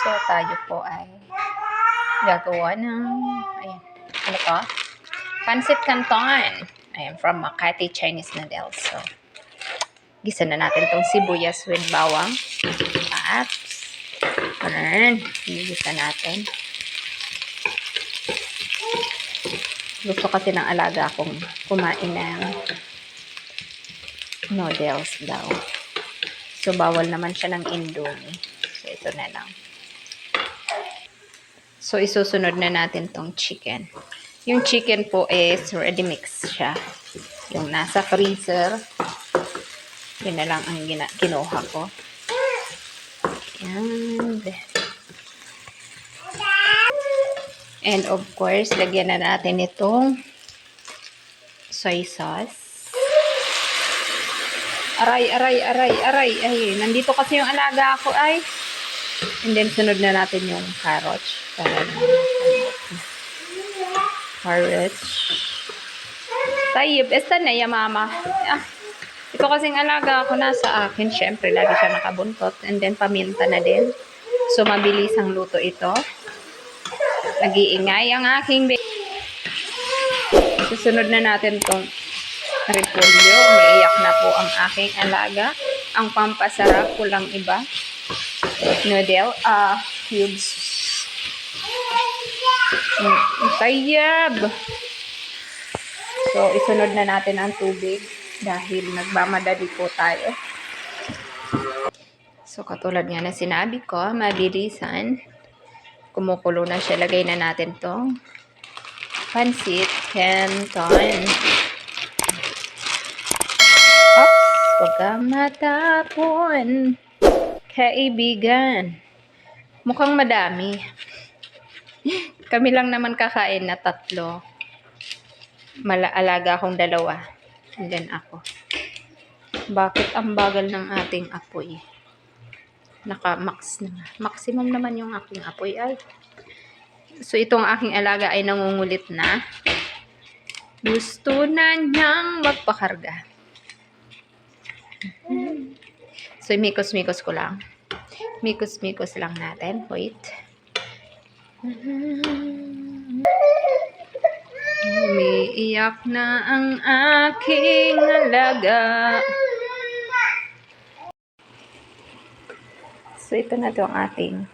tayo po ay gagawa ng, ayan, ano to? Pancit Canton. Ayan, from Makati Chinese noodles. So, gisa na natin tong sibuyas with bawang. At, ayan, gigisa natin. Gusto kasi ng alaga akong kumain ng noodles daw. So, bawal naman siya ng indomie. So, ito na lang. So, isusunod na natin tong chicken. Yung chicken po is ready mix siya. Yung nasa freezer. Yun na lang ang gina- kinuha ko. And, and of course, lagyan na natin itong soy sauce. Aray, aray, aray, aray. Ay, nandito kasi yung alaga ko ay. And then, sunod na natin yung carrots. Carrots. Tayyip, esta na ya mama. Ah, ito kasing alaga ko nasa akin. Siyempre, lagi siya nakabuntot. And then, paminta na din. So, mabilis ang luto ito. Nag-iingay ang aking baby. Susunod na natin tong repolyo. Umiiyak na po ang aking alaga. Ang pampasarap, kulang iba. Noodle, ah, cubes. Mm, Tayab! So, isunod na natin ang tubig dahil nagmamadali po tayo. So, katulad nga na sinabi ko, mabilisan. Kumukulo na siya. Lagay na natin tong pansit canton. Ops! Huwag kang matapon. Kaibigan. Mukhang madami. Kami lang naman kakain na tatlo. Malaalaga akong dalawa. And then ako. Bakit ang bagal ng ating apoy? Naka-max na. Maximum naman yung aking apoy ay. So, itong aking alaga ay nangungulit na. Gusto na niyang magpakarga. So, mikos-mikos ko lang. Mikos-mikos lang natin. Wait. Umiiyak na ang aking alaga. So, ito na to ang ating